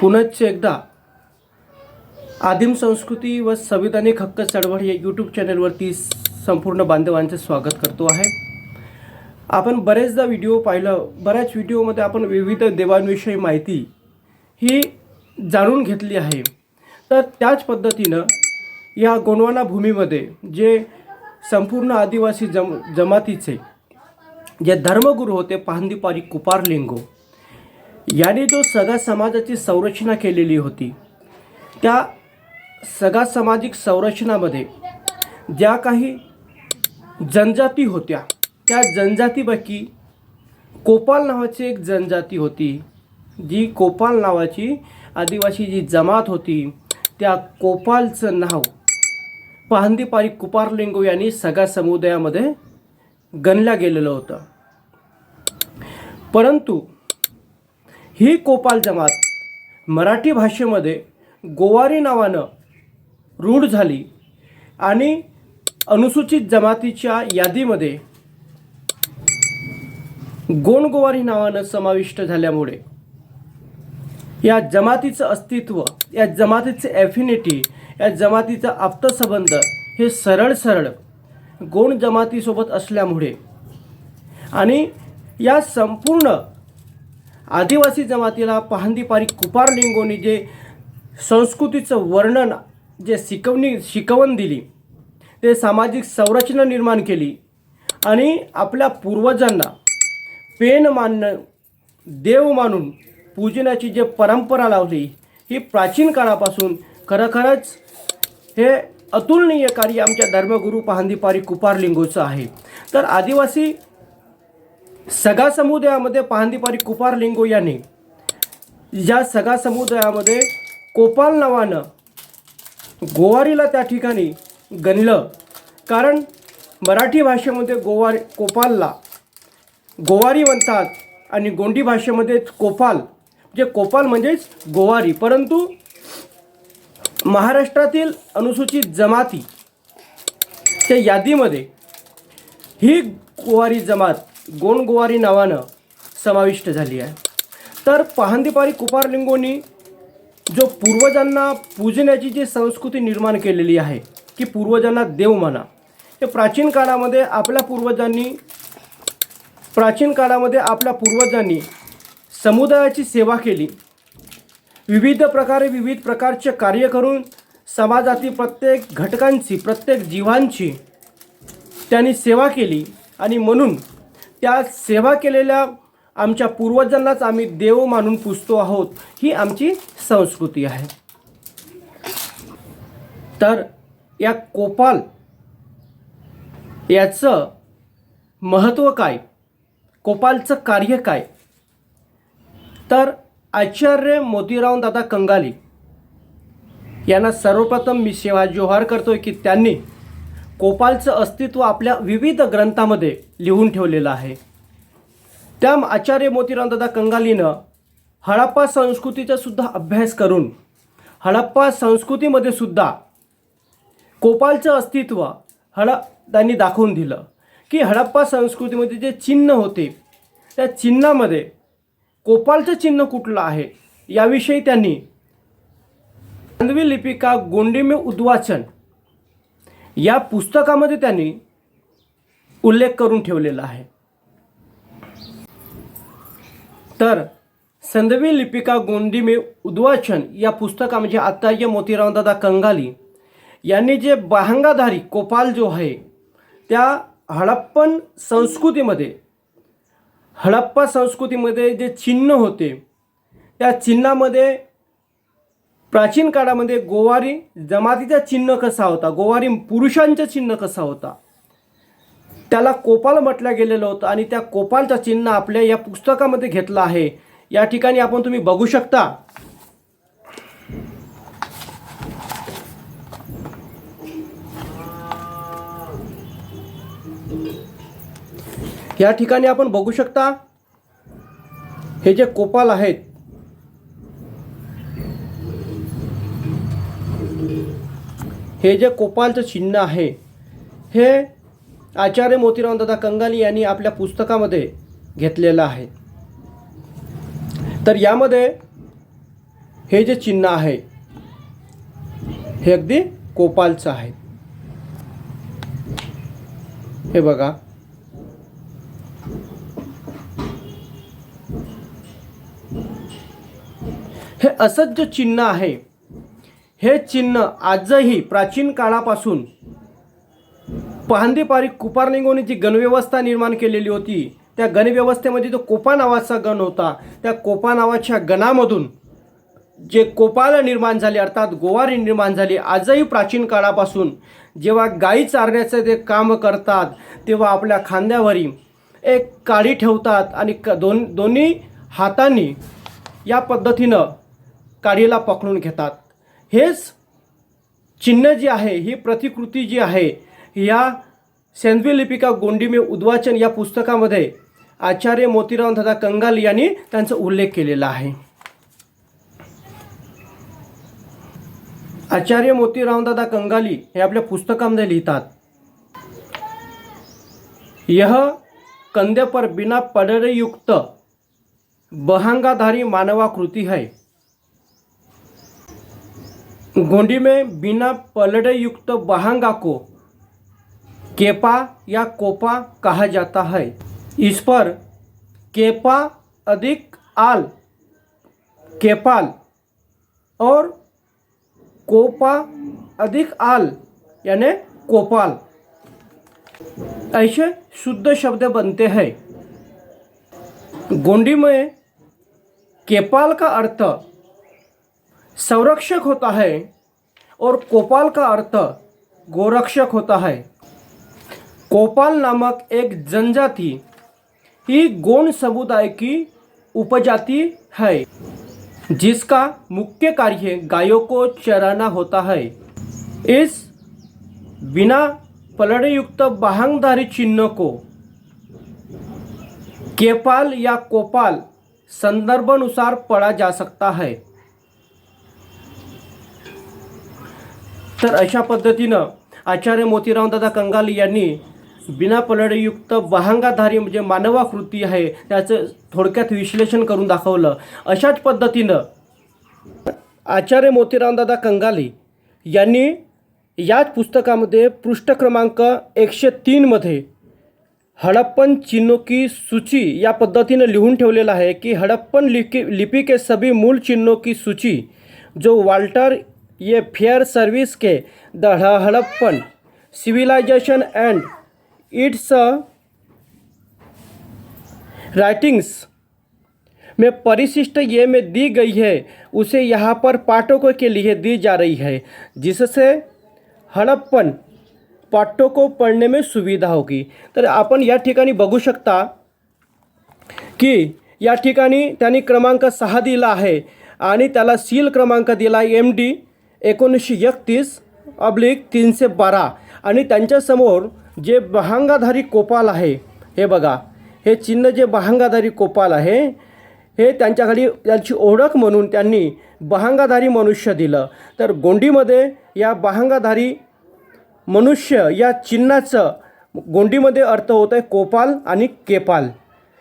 पुनश्च एकदा आदिम संस्कृती व संविधानिक हक्क चळवळ या यूट्यूब चॅनलवरती संपूर्ण बांधवांचं स्वागत करतो आहे. आपण बरेचदा व्हिडिओ पाहिलं बऱ्याच व्हिडिओमध्ये आपण विविध देवांविषयी माहिती ही जाणून घेतली आहे. तर त्याच पद्धतीनं या गोंडवाना भूमीमध्ये जे संपूर्ण आदिवासी जम जमातीचे जे धर्मगुरू होते पाहंदीपारी कुपारलिंगो याने जो सगळ्या समाजाची संरचना केलेली होती त्या सगळ्या सामाजिक संरचनामध्ये ज्या काही जनजाती होत्या त्या जनजातीपैकी कोपाल नावाची एक जनजाती होती जी कोपाल नावाची आदिवासी जी जमात होती त्या कोपालचं नाव पाहंदीपारी कुपारलिंगो यांनी सगळ्या समुदायामध्ये गणलं गेलेलं होतं. परंतु ही कोपाल जमात मराठी भाषेमध्ये गोवारी नावानं रूढ झाली आणि अनुसूचित जमातीच्या यादीमध्ये गोंडगोवारी नावानं समाविष्ट झाल्यामुळे या जमातीचं अस्तित्व या जमातीचे ॲफिनिटी या जमातीचा आप्तसंबंध हे सरळ सरळ गोंड जमातीसोबत असल्यामुळे आणि या संपूर्ण आदिवासी जमातीला पहांदीपारी कुपार लिंगोनी जे संस्कृतीचं वर्णन जे शिकवणी शिकवण दिली ते सामाजिक संरचना निर्माण केली आणि आपल्या पूर्वजांना पेन मानणं देव मानून पूजनाची जे परंपरा लावली ही प्राचीन काळापासून खरोखरच हे अतुलनीय कार्य आमच्या धर्मगुरू पहांदीपारी कुपार लिंगोचं आहे. तर आदिवासी सगा समुदायामध्ये पहांदीपारी कुपार लिंगो याने या सगा समुदायामध्ये कोपाल नावानं गोवारीला त्या ठिकाणी गणलं. कारण मराठी भाषेमध्ये गोवारी कोपालला गोवारी म्हणतात आणि गोंडी भाषेमध्ये कोपाल. म्हणजे कोपाल म्हणजेच गोवारी. परंतु महाराष्ट्रातील अनुसूचित जमाती त्या यादीमध्ये ही गोवारी जमात गोंडगुवारी नावानं समाविष्ट झाली आहे. तर पहांदीपारी कुपारलिंगोनी जो पूर्वजांना पूजण्याची जी संस्कृती निर्माण केलेली आहे की पूर्वजांना देव म्हणा हे प्राचीन काळामध्ये आपल्या पूर्वजांनी प्राचीन काळामध्ये आपल्या पूर्वजांनी समुदायाची सेवा केली. विविध प्रकारे विविध प्रकारचे कार्य करून समाजातील प्रत्येक घटकांची प्रत्येक जीवांची त्यांनी सेवा केली आणि म्हणून त्या सेवा केलेल्या आमच्या पूर्वजांनाच आम्ही देव मानून पुजतो आहोत ही आमची संस्कृती आहे. तर या कोपाल याचं महत्त्व काय? कोपालचं कार्य काय? तर आचार्य मोतीराव दादा कंगाली यांना सर्वप्रथम मी सेवा जोहार करतोय की त्यांनी कोपालचं अस्तित्व आपल्या विविध ग्रंथामध्ये लिहून ठेवलेलं आहे. त्या आचार्य मोतीरामदादा कंगालीनं हडप्पा संस्कृतीचा सुद्धा अभ्यास करून हडप्पा संस्कृतीमध्ये सुद्धा कोपालचं अस्तित्व हड त्यांनी दाखवून दिलं की हडप्पा संस्कृतीमध्ये जे चिन्ह होते त्या चिन्हामध्ये कोपालचं चिन्ह कुठलं आहे याविषयी त्यांनी मानवी लिपिका गोंडिमे उद्वाचन या पुस्तकामध्ये त्यांनी उल्लेख करून ठेवलेला आहे. तर संदवी लिपिका गोंडीमे उद्वाचन या पुस्तका म्हणजे आचार्य मोतीरामदादा कंगाली यांनी जे बहांगाधारी कोपाल जो आहे त्या हडप्पन संस्कृतीमध्ये हडप्पा संस्कृतीमध्ये जे चिन्ह होते त्या चिन्हामध्ये प्राचीन काळामध्ये गोवारी जमातीचा चिन्ह कसा होता? गोवारी पुरुषांचा चिन्ह कसा होता? त्याला कोपाल म्हटलं गेलेलं होतं आणि त्या कोपालचा चिन्ह आपल्या या पुस्तकामध्ये घेतलं आहे. या ठिकाणी आपण तुम्ही बघू शकता. या ठिकाणी आपण बघू शकता हे जे कोपाल आहेत हे जे कोपालचं चिन्ह आहे हे आचार्य मोतीराम दादा कंगाली यांनी आपल्या पुस्तकामध्ये घेतलेलं आहे. तर यामध्ये हे जे चिन्ह आहे हे अगदी कोपालचं आहे. हे बघा. हे असंच जे चिन्ह आहे हे चिन्ह आजही प्राचीन काळापासून पहांदीपारी कुपारलिंगोने जी गणव्यवस्था निर्माण केलेली होती. त्या गणव्यवस्थेमध्ये जो कोपा नावाचा गण होता. त्या कोपा नावाच्या गणामधून जे कोपाल निर्माण झाले अर्थात गोवारी निर्माण झाली आजही प्राचीन काळापासून जेव्हा गायी चारण्याचं ते काम करतात तेव्हा आपल्या खांद्यावरी एक काडी ठेवतात आणि क दोन दोन्ही हातांनी या पद्धतीनं काडीला पकडून घेतात. हेच चिन्ह जी आहे ही प्रतिकृती जी आहे या सेंद्वी लिपिका गोंडीमे उद्वाचन या पुस्तकामध्ये आचार्य मोतीराम दादा कंगाल यांनी त्यांचा उल्लेख केलेला आहे. आचार्य मोतीरामदादा कंगाली हे आपल्या पुस्तकामध्ये लिहितात. यह कंधे पर बिना पडरे युक्त बहांगाधारी मानवाकृती है. गोंडी में बिना पलड़े युक्त बहांगा को केपा या कोपा कहा जाता है। इस पर केपा अधिक आल, केपाल और कोपा अधिक आल, यानी कोपाल। ऐसे शुद्ध शब्द बनते हैं। गोंडी में केपाल का अर्थ संरक्षक होता है और कोपाल का अर्थ गोरक्षक होता है। कोपाल नामक एक जनजाति ही गोंड समुदाय की उपजाति है, जिसका मुख्य कार्य गायों को चराना होता है। इस बिना पलड़े युक्त बाहंगधारी चिन्ह को केपाल या कोपाल संदर्भानुसार पढ़ा जा सकता है। तर अशा पद्धतीनं आचार्य मोतीरामदादा कंगाल यांनी बिना पलडयुक्त बहांगाधारी म्हणजे मानवाकृती आहे त्याचं थोडक्यात विश्लेषण करून दाखवलं. अशाच पद्धतीनं आचार्य मोतीरामदादा कंगाली यांनी याच पुस्तकामध्ये पृष्ठ क्रमांक एकशे तीनमध्ये हड़प्पन चिन्हों की सूची या पद्धतीनं लिहून ठेवलेलं आहे की हड़प्पन लिपी लिपी के सभी मूल चिन्हों की सूची जो Walter A Fairservis K the Harappan civilisation and its writings में परिशिष्ट ये में दी गई है, उसे यहाँ पर पाठकों के लिए दी जा रही है, जिससे हड़प्पन पाठों को पढ़ने में सुविधा होगी। तर आपण या ठिकाणी बघू शकता की या ठिकाणी त्यांनी क्रमांक सहा दिला आहे आणि सील क्रमांक दिला एम डी एकोणीसशे एकतीस अब्लिक तीनशे बारा. आणि त्यांच्यासमोर जे बहांगाधारी कोपाल आहे हे बघा हे चिन्ह जे बहांगाधारी कोपाल आहे हे त्यांच्याखाली त्यांची ओळख म्हणून त्यांनी बहांगाधारी मनुष्य दिलं. तर गोंडीमध्ये या बहांगाधारी मनुष्य या चिन्हाचं गोंडीमध्ये अर्थ होत आहे कोपाल आणि केपाल.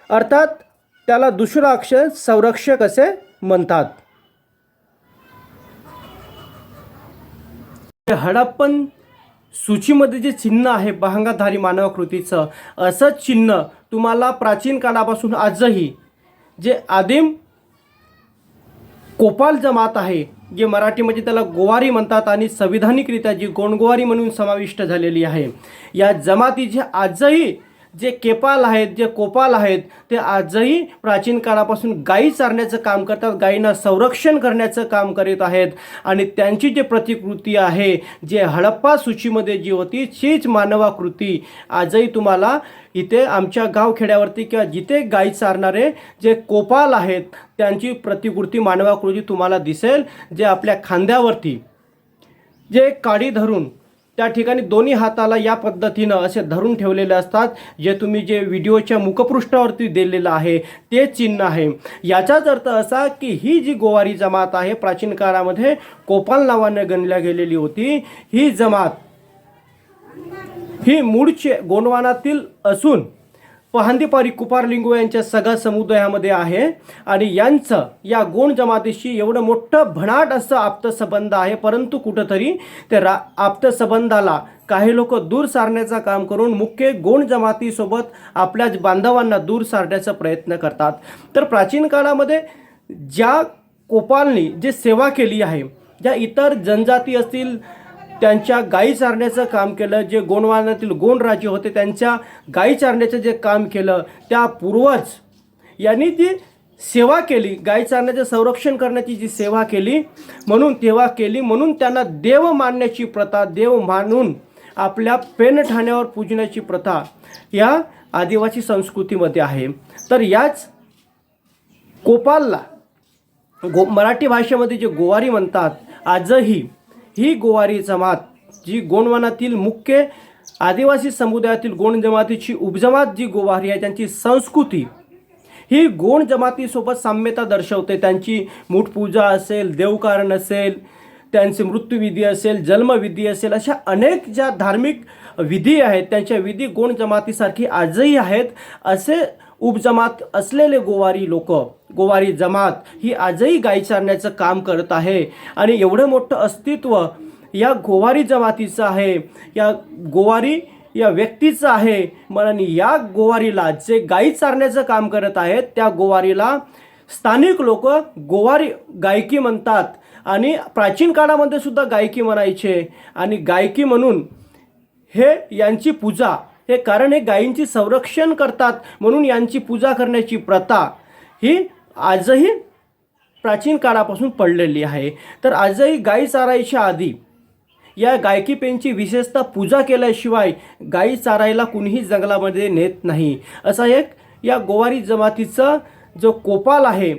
अर्थात त्याला दुसरं अक्षर संरक्षक असे म्हणतात. हडप्पन सूचीमध्ये जे चिन्ह आहे बहांगाधारी मानवाकृतीचं असं चिन्ह तुम्हाला प्राचीन काळापासून आजही जे आदिम कोपाल जमात आहे जे मराठीमध्ये त्याला गोवारी म्हणतात आणि संविधानिकरित्या जी गोंडगोवारी म्हणून समाविष्ट झालेली आहे या जमातीचे आजही जे केपाल आहेत जे कोपाल आहेत ते आजही प्राचीन काळापासून गायी चारण्याचं काम करतात गायींना संरक्षण करण्याचं काम करीत आहेत. आणि त्यांची जी प्रतिकृती आहे जे हडप्पा सूचीमध्ये जी होती तीच मानवाकृती आजही तुम्हाला इथे आमच्या गावखेड्यावरती किंवा जिथे गायी चारणारे जे कोपाल आहेत त्यांची प्रतिकृती मानवाकृती तुम्हाला दिसेल जे आपल्या खांद्यावरती. जे काडी धरून त्या ठिकाणी दोन्ही हाताला या पद्धतीनं असे धरून ठेवलेले असतात जे तुम्ही जे व्हिडिओच्या मुखपृष्ठावरती दिलेलं आहे ते चिन्ह आहे. याचाच अर्थ असा की ही जी गोवारी जमात आहे प्राचीन काळामध्ये कोपाल नावाने गणल्या गेलेली होती. ही जमात ही मूळचे गोंडवानातील असून पहांदीपारी कुपार लिंगो यांच्या सगळ्या समुदायामध्ये आहे. आणि यांचं या गोंड जमातीशी एवढं मोठं भणाट असं आप्तसंबंध आहे. परंतु कुठंतरी ते रा आप्तसंबंधाला काही लोक दूर सारण्याचं काम करून मुख्य गोंड जमातीसोबत आपल्या बांधवांना दूर सारण्याचा प्रयत्न करतात. तर प्राचीन काळामध्ये ज्या कोपालनी जे सेवा केली आहे ज्या इतर जनजाती असतील त्यांच्या गायी चारण्याचं काम केलं जे गोंडवानातील गोंड राजे होते त्यांच्या गायी चारण्याचं जे काम केलं त्या पूर्वज यांनी ती सेवा केली. गाई चारण्याचं संरक्षण करण्याची जी सेवा केली म्हणून तेव्हा केली म्हणून त्यांना देव मानण्याची प्रथा देव मानून आपल्या पेनठाण्यावर पूजण्याची प्रथा या आदिवासी संस्कृतीमध्ये आहे. तर याच कोपालला गो मराठी भाषेमध्ये जे गोवारी म्हणतात आजही ही गोवारी जमात जी गोंडवानातील मुख्य आदिवासी समुदायातील गोंड जमातीची उपजमात जी गोवारी आहे त्यांची संस्कृती ही गोंड जमातीसोबत साम्यता दर्शवते. त्यांची मूठपूजा असेल देवकारण असेल त्यांचे मृत्यूविधी असेल जन्मविधी असेल अशा अनेक ज्या धार्मिक विधी आहेत त्यांच्या विधी गोंड जमातीसारखी आजही आहेत असे उपजमात असलेले गोवारी लोक गोवारी जमात ही आजही गाई चारण्याचं काम करत आहे. आणि एवढं मोठं अस्तित्व या गोवारी जमातीचं आहे या गोवारी या व्यक्तीचं आहे. म्हणून या गोवारीला जे गाई चारण्याचं काम करत आहेत त्या गोवारीला स्थानिक लोक गोवारी गायकी म्हणतात. आणि प्राचीन काळामध्ये सुद्धा गायकी म्हणायचे. आणि गायकी म्हणून हे यांची पूजा हे कारण हे गायींची संरक्षण करतात म्हणून यांची पूजा करण्याची प्रथा ही आजही प्राचीन काळापासून पडलेली आहे. तर आजही गायी चारायच्या आधी या गायकी पेनची विशेषतः पूजा केल्याशिवाय गायी चारायला कुणीही जंगलामध्ये नेत नाही. असा एक या गोवारी जमातीचा जो कोपाल आहे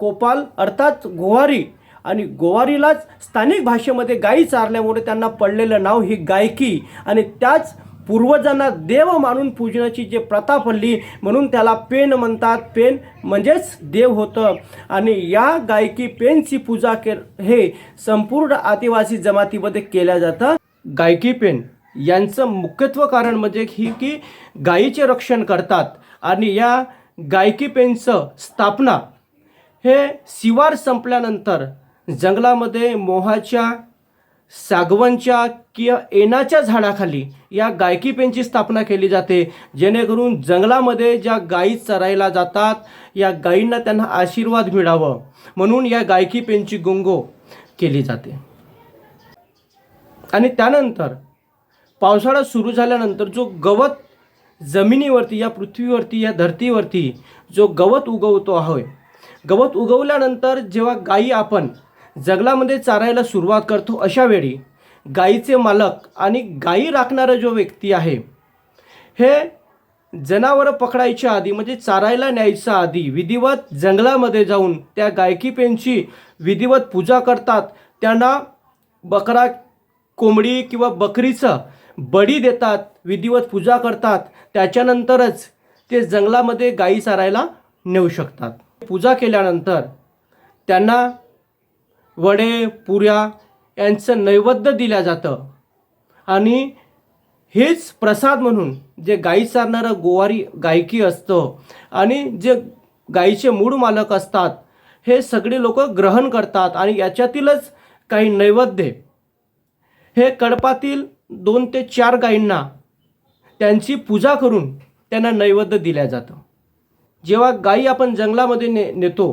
कोपाल अर्थात गोवारी आणि गोवारीलाच स्थानिक भाषेमध्ये गायी चारल्यामुळे त्यांना पडलेलं नाव ही गायकी आणि त्याच पूर्वजांना देव मानून पूजनाची जे प्रथा पडली म्हणून त्याला पेन म्हणतात. पेन म्हणजेच देव होतं. आणि या गायकी पेनची पूजा के हे संपूर्ण आदिवासी जमातीमध्ये केल्या जातं. गायकी पेन यांचं मुख्यत्व कारण म्हणजे ही की गायीचे रक्षण करतात. आणि या गायकी पेनचं स्थापना हे शिवार संपल्यानंतर जंगलामध्ये मोहाच्या सागवनच्या किंवा एनाच्या झाडाखाली या गायकी पेनची स्थापना केली जाते. जेणेकरून जंगलामध्ये ज्या गायी चरायला जातात या गायींना त्यांना आशीर्वाद मिळावं म्हणून या गायकी पेनची गुंगो केली जाते. आणि त्यानंतर पावसाळा सुरू झाल्यानंतर जो गवत जमिनीवरती या पृथ्वीवरती या धरतीवरती जो गवत उगवतो आहे गवत उगवल्यानंतर जेव्हा गायी आपण जंगलामध्ये चारायला सुरुवात करतो अशा वेळी गायीचे मालक आणि गायी राखणारा जो व्यक्ती आहे हे जनावरं पकडायच्या आधी म्हणजे चारायला न्यायच्या आधी विधिवत जंगलामध्ये जाऊन त्या गायकीपेंची विधिवत पूजा करतात. त्यांना बकरा कोंबडी किंवा बकरीचं बडी देतात विधिवत पूजा करतात. त्याच्यानंतरच ते जंगलामध्ये गायी चारायला नेऊ शकतात. पूजा केल्यानंतर त्यांना वडे पुऱ्या यांचं नैवेद्य दिलं जातं. आणि हेच प्रसाद म्हणून जे गाई चारणारं गोवारी गायकी असतं आणि जे गाईचे मूळ मालक असतात हे सगळे लोक ग्रहण करतात आणि याच्यातीलच काही नैवेद्य हे कडपातील दोन ते चार गायींना त्यांची पूजा करून त्यांना नैवेद्य दिल्या जातं. जेव्हा गायी आपण जंगलामध्ये ने नेतो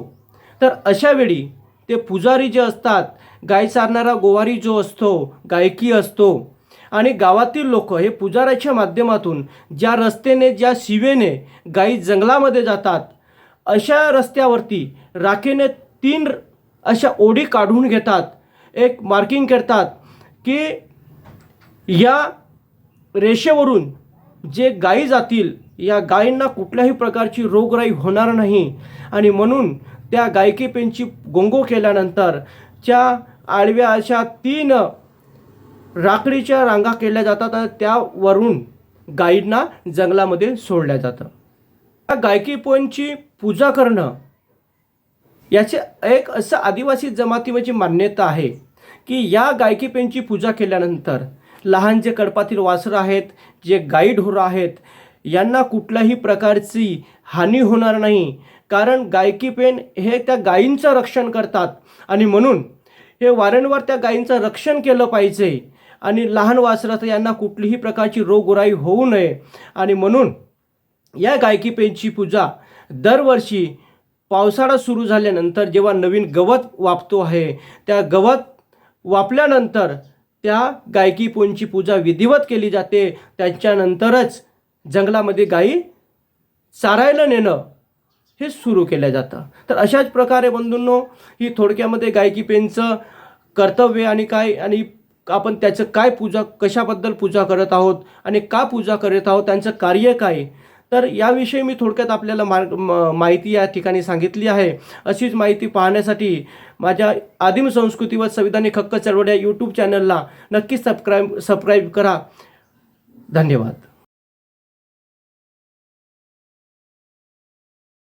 तर अशावेळी ते पुजारी जे असतात गाय चारणारा गोवारी जो असतो गायकी असतो. आणि गावातील लोक हे पुजाऱ्याच्या माध्यमातून ज्या रस्त्याने ज्या शिवेने गायी जंगलामध्ये जातात अशा रस्त्यावरती राखेने तीन अशा ओढी काढून घेतात. एक मार्किंग करतात की या रेषेवरून जे गायी जातील या गायींना कुठल्याही प्रकारची रोगराई होणार नाही. आणि म्हणून त्या गायकी पेनची गोंगो केल्यानंतर त्या आडव्या अशा तीन राखडीच्या रांगा केल्या जातात आणि त्यावरून गाईडना जंगलामध्ये सोडल्या जातं. या गायकी पेनची पूजा करणं याचे एक असं आदिवासी जमातीमध्ये मान्यता आहे की या गायकी पेनची पूजा केल्यानंतर लहान जे कडपातील वासरं आहेत जे गाईढोरं आहेत यांना कुठल्याही प्रकारची हानी होणार नाही. कारण गायकी पेन हे त्या गायींचं रक्षण करतात. आणि म्हणून हे वारंवार त्या गायींचं रक्षण केलं पाहिजे. आणि लहान वासरं तर यांना कुठलीही प्रकारची रोगराई होऊ नये. आणि म्हणून या गायकी पेनची पूजा दरवर्षी पावसाळा सुरू झाल्यानंतर जेव्हा नवीन गवत वापतो आहे त्या गवत वापल्यानंतर त्या गायकी पेनची पूजा विधिवत केली जाते. त्याच्यानंतरच जंगलामध्ये गायी चारायला नेणं हे सुरू केलं जातं. तर अशाच प्रकारे बंधूंनो ही थोडक्यामध्ये गायकी पेनचं कर्तव्य आणि काय आणि आपण त्याचं काय पूजा कशाबद्दल पूजा करत आहोत आणि का पूजा करत आहोत त्यांचं कार्य काय? तर याविषयी मी थोडक्यात आपल्याला मार्ग माहिती या ठिकाणी सांगितली आहे. अशीच माहिती पाहण्यासाठी माझ्या आदिम संस्कृती व संविधानिक हक्क चळवळ या यूट्यूब चॅनलला नक्कीच सबस्क्राईब सबस्क्राईब करा. धन्यवाद.